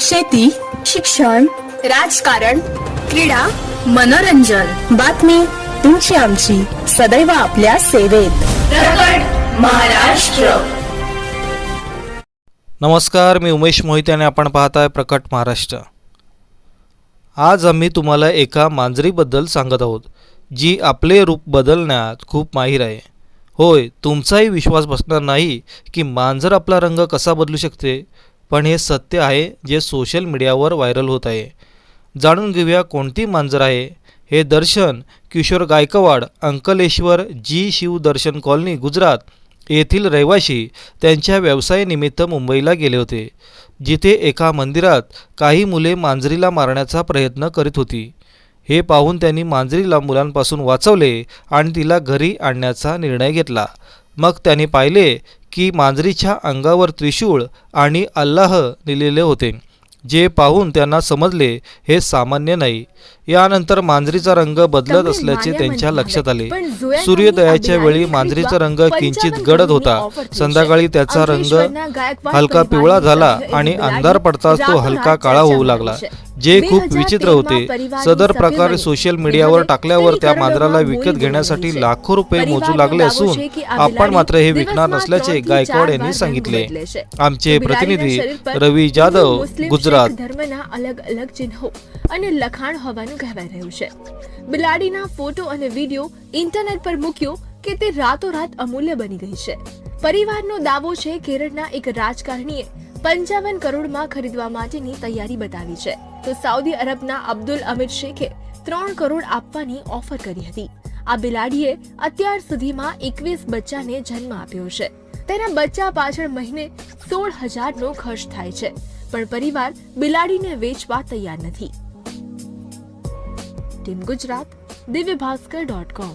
शेती शिक्षण राजकारण क्रीडा मनोरंजन. बातमी तुमची आमची. सदैव आपल्या सेवेत. प्रकट महाराष्ट्र. नमस्कार मी उमेश मोहिते आणि आपण पाहताय प्रकट महाराष्ट्र. आज आम्ही तुम्हाला एका मांजरीबद्दल सांगत आहोत जी आपले रूप बदलण्यात खूप माहीर आहे. होय तुमचाही विश्वास बसणार नाही की मांजर आपला रंग कसा बदलू शकते? पण हे सत्य आहे जे सोशल मीडियावर व्हायरल होत आहे. जाणून घेऊया कोणती मांजर आहे. हे दर्शन किशोर गायकवाड अंकलेश्वर जी शिवदर्शन कॉलनी गुजरात येथील रहिवाशी त्यांच्या व्यवसायानिमित्त मुंबईला गेले होते. जिथे एका मंदिरात काही मुले मांजरीला मारण्याचा प्रयत्न करीत होती. हे पाहून त्यांनी मांजरीला मुलांपासून वाचवले आणि तिला घरी आणण्याचा निर्णय घेतला. मग त्यांनी पाहिले की मांजरीच्या अंगावर त्रिशूळ आणि अल्लाह लिहिलेले होते. जे पाहून त्यांना समजले हे सामान्य नाही. यानंतर मांजरीचा रंग बदलत असल्याचे त्यांच्या लक्षात आले. सूर्योदयाच्या वेळी मांजरीचा रंग किंचित गडद होता. संध्याकाळी त्याचा रंग हलका पिवळा झाला आणि अंधार पडताच तो हलका काळा होऊ लागला. जे खूप विचित्र होते सदर प्रकार सोशल मीडियावर टाकल्यावर त्या मांजराला विकत घेण्यासाठी लाखो रुपये मोजू लागले असून आपण मात्र हे विकणार नसल्याचे गायकवाड यांनी सांगितले आमचे प्रतिनिधी રવિ જાદવ ગુજરાત ધર્મના અલગ અલગ ચિહ્નો અને લખાણ હોવાનું કહેવાય રહ્યું છે બિલાડીના ફોટો અને વિડીયો ઇન્ટરનેટ પર મૂક્યો કે તે રાતોરાત અમૂલ્ય બની ગઈ છે પરિવારનો દાવો છે કેરળના એક રાજકારણીએ પંચાવન કરોડમાં ખરીદવા માટેની તૈયારી બતાવી છે. તો સાઉદી અરબના અબ્દુલ અમીર શેખે ત્રણ કરોડ આપવાની ઓફર કરી હતી. આ બિલાડીએ અત્યાર સુધીમાં એકવીસ બચ્ચાને જન્મ આપ્યો છે. તેના બચ્ચા પાછળ મહિને સોળ હજારનો ખર્ચ થાય છે. પણ પરિવાર બિલાડીને વેચવા તૈયાર નથી. Team Gujarat, Divya Bhaskar dot com.